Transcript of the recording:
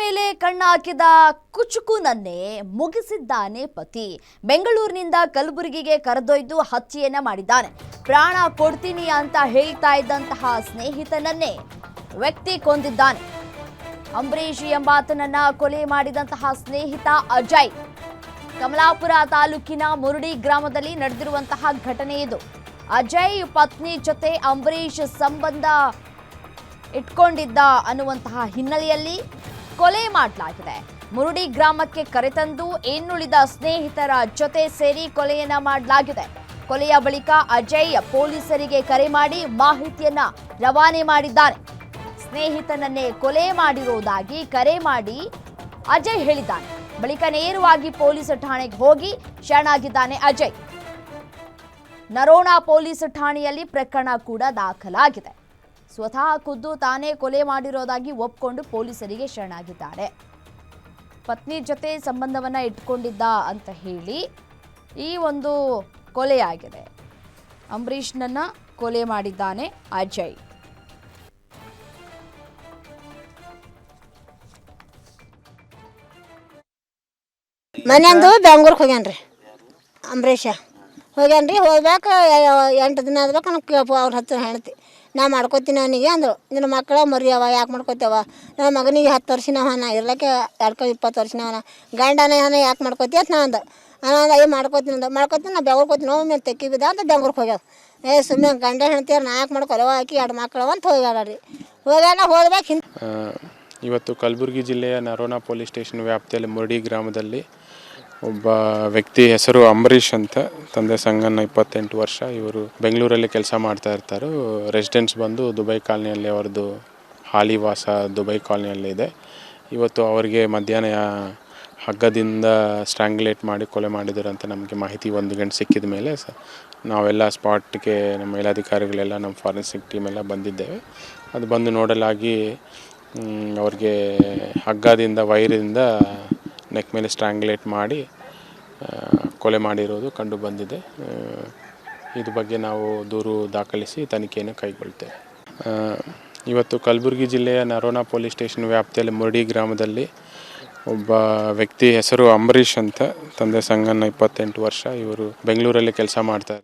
ಮೇಲೆ ಕಣ್ಣಾಕಿದ ಕುಚುಕುನನ್ನೇ ಮುಗಿಸಿದ್ದಾನೆ ಪತಿ. ಬೆಂಗಳೂರಿನಿಂದ ಕಲಬುರಗಿಗೆ ಕರೆದೊಯ್ದು ಹತ್ಯೆಯನ್ನ ಮಾಡಿದ್ದಾನೆ. ಪ್ರಾಣ ಕೊಡ್ತೀನಿ ಅಂತ ಹೇಳ್ತಾ ಇದ್ದಂತಹ ಸ್ನೇಹಿತನನ್ನೇ ವ್ಯಕ್ತಿ ಕೊಂದಿದ್ದಾನೆ. ಅಂಬರೀಷ್ ಎಂಬಾತನನ್ನ ಕೊಲೆ ಮಾಡಿದಂತಹ ಸ್ನೇಹಿತ ಅಜಯ್. ಕಮಲಾಪುರ ತಾಲೂಕಿನ ಮುರುಡಿ ಗ್ರಾಮದಲ್ಲಿ ನಡೆದಿರುವಂತಹ ಘಟನೆ ಇದು. ಅಜಯ್ ಪತ್ನಿ ಜೊತೆ ಅಂಬರೀಷ್ ಸಂಬಂಧ ಇಟ್ಕೊಂಡಿದ್ದ ಅನ್ನುವಂತಹ ಹಿನ್ನೆಲೆಯಲ್ಲಿ ಕೊಲೆ ಮಾಡಲಾಗಿದೆ. ಮುರುಡಿ ಗ್ರಾಮಕ್ಕೆ ಕರೆತಂದು ಇನ್ನುಳಿದ ಸ್ನೇಹಿತರ ಜೊತೆ ಸೇರಿ ಕೊಲೆಯನ್ನ ಮಾಡಲಾಗಿದೆ. ಕೊಲೆಯ ಬಳಿಕ ಅಜಯ್ ಪೊಲೀಸರಿಗೆ ಕರೆ ಮಾಡಿ ಮಾಹಿತಿಯನ್ನ ರವಾನೆ ಮಾಡಿದ್ದಾನೆ ಸ್ನೇಹಿತನನ್ನೇ ಕೊಲೆ ಮಾಡಿರುವುದಾಗಿ ಕರೆ ಮಾಡಿ ಅಜಯ್ ಹೇಳಿದ್ದಾನೆ. ಬಳಿಕ ನೇರವಾಗಿ ಪೊಲೀಸ್ ಠಾಣೆಗೆ ಹೋಗಿ ಶರಣಾಗಿದ್ದಾನೆ ಅಜಯ್. ನರೋಣ ಪೊಲೀಸ್ ಠಾಣೆಯಲ್ಲಿ ಪ್ರಕರಣ ಕೂಡ ದಾಖಲಾಗಿದೆ. ಸ್ವತಃ ಖುದ್ದು ತಾನೇ ಕೊಲೆ ಮಾಡಿರೋದಾಗಿ ಒಪ್ಕೊಂಡು ಪೊಲೀಸರಿಗೆ ಶರಣಾಗಿದ್ದಾರೆ. ಪತ್ನಿ ಜೊತೆ ಸಂಬಂಧವನ್ನ ಇಟ್ಕೊಂಡಿದ್ದ ಅಂತ ಹೇಳಿ ಈ ಒಂದು ಕೊಲೆಯಾಗಿದೆ. ಅಂಬರೀಷ್ನನ್ನ ಕೊಲೆ ಮಾಡಿದ್ದಾನೆ ಅಜಯ್. ಮನೆಯಂದು ಬೆಂಗ್ಳೂರ್ಗೆ ಹೋಗ್ಯಾನ್ರಿ. ಅಂಬರೀಷ. ಹೋಗ್ಯಾನ್ರಿ, ಹೋಗ್ಬೇಕು ಎಂಟು ದಿನ ಆದ್ಬೇಕು ಅವ್ರ ಹತ್ರ ಹೆಣ್ತಿ ನಾ ಮಾಡ್ಕೋತೀನಿ ಅವನಿಗೆ ಅಂದರು. ನಿನ್ನ ಮಕ್ಕಳ ಮರಿಯವ ಯಾಕೆ ಮಾಡ್ಕೋತೇವ ನನ್ನ ಮಗನಿಗೆ ಹತ್ತು ವರ್ಷನವನ ಇರ್ಲಕ್ಕೆ ಎರಡು ಇಪ್ಪತ್ತು ವರ್ಷನವನ ಗಂಡನ ಅವನ ಯಾಕೆ ಮಾಡ್ಕೋತಿ ಅಂತ ನಾ ಅಂದ. ನಾನು ಅಂದ, ಅಯ್ಯ ಮಾಡ್ಕೋತೀನಿ ಅಂದ. ಮಾಡ್ಕೋತೀನಿ ನಾ ಬೆಂಗ್ಳೂರಿಗೆ ಹೋಗ್ತೀನಿ ನೋವು ಮೇಲೆ ತೆಕ್ಕಿ ಬಿದ್ದ ಅಂತ ಬೆಂಗ್ಳೂರ್ಗೆ ಹೋಗ್ಯಾವ ಏ ಸುಮ್ಮನೆ ಗಂಡ ಹೆಣ್ತಿಯರ್ ನಾ ಯಾಕೆ ಹಾಕಿ ಆಕಿ ಎರಡು ಮಕ್ಕಳು ಅಂತ ಹೋಗ್ಯಾರ ರೀ ಹೋಗ್ಯಾನ ಹೋಗ್ಬೇಕು ಹಿಂದೆ ಇವತ್ತು ಕಲಬುರಗಿ ಜಿಲ್ಲೆಯ ನರೋನಾ ಪೊಲೀಸ್ ಸ್ಟೇಷನ್ ವ್ಯಾಪ್ತಿಯಲ್ಲಿ ಮುರಡಿ ಗ್ರಾಮದಲ್ಲಿ ಒಬ್ಬ ವ್ಯಕ್ತಿ ಹೆಸರು ಅಂಬರೀಷ್ ಅಂತ. ತಂದೆ ಸಂಗನ್ನ ಇಪ್ಪತ್ತೆಂಟು ವರ್ಷ. ಇವರು ಬೆಂಗಳೂರಲ್ಲಿ ಕೆಲಸ ಮಾಡ್ತಾ ಇರ್ತಾರೆ. ರೆಸಿಡೆನ್ಸ್ ಬಂದು ದುಬೈ ಕಾಲನಿಯಲ್ಲಿ ಅವ್ರದ್ದು ಹಾಲಿ ವಾಸ ದುಬೈ ಕಾಲನಿಯಲ್ಲಿದೆ ಇವತ್ತು ಅವರಿಗೆ ಮಧ್ಯಾಹ್ನ ಹಗ್ಗದಿಂದ ಸ್ಟ್ರಾಂಗ್ಯುಲೇಟ್ ಮಾಡಿ ಕೊಲೆ ಮಾಡಿದರು ಅಂತ ನಮಗೆ ಮಾಹಿತಿ ಒಂದು ಗಂಟೆ ಸಿಕ್ಕಿದ ಮೇಲೆ ಸ ನಾವೆಲ್ಲ ಸ್ಪಾಟ್ಗೆ ನಮ್ಮ ಮೇಲಾಧಿಕಾರಿಗಳೆಲ್ಲ ನಮ್ಮ ಫಾರೆನ್ಸಿಕ್ ಟೀಮ್ ಎಲ್ಲ ಬಂದಿದ್ದೇವೆ. ಅದು ಬಂದು ನೋಡಲಾಗಿ ಅವ್ರಿಗೆ ಹಗ್ಗದಿಂದ ವೈರಿಂದ ನೆಕ್ ಮೇಲೆ ಸ್ಟ್ರಾಂಗ್ಲೇಟ್ ಮಾಡಿ ಕೊಲೆ ಮಾಡಿರೋದು ಕಂಡು ಬಂದಿದೆ. ಇದು ಬಗ್ಗೆ ನಾವು ದೂರು ದಾಖಲಿಸಿ ತನಿಖೆಯನ್ನು ಕೈಗೊಳ್ತೇವೆ. ಇವತ್ತು ಕಲಬುರಗಿ ಜಿಲ್ಲೆಯ ನರೋನಾ ಪೊಲೀಸ್ ಸ್ಟೇಷನ್ ವ್ಯಾಪ್ತಿಯಲ್ಲಿ ಮುರಡಿ ಗ್ರಾಮದಲ್ಲಿ ಒಬ್ಬ ವ್ಯಕ್ತಿ ಹೆಸರು ಅಂಬರೀಷ್ ಅಂತ, ತಂದೆ ಸಂಗನ್ನ ಇಪ್ಪತ್ತೆಂಟು ವರ್ಷ, ಇವರು ಬೆಂಗಳೂರಲ್ಲಿ ಕೆಲಸ ಮಾಡ್ತಾರೆ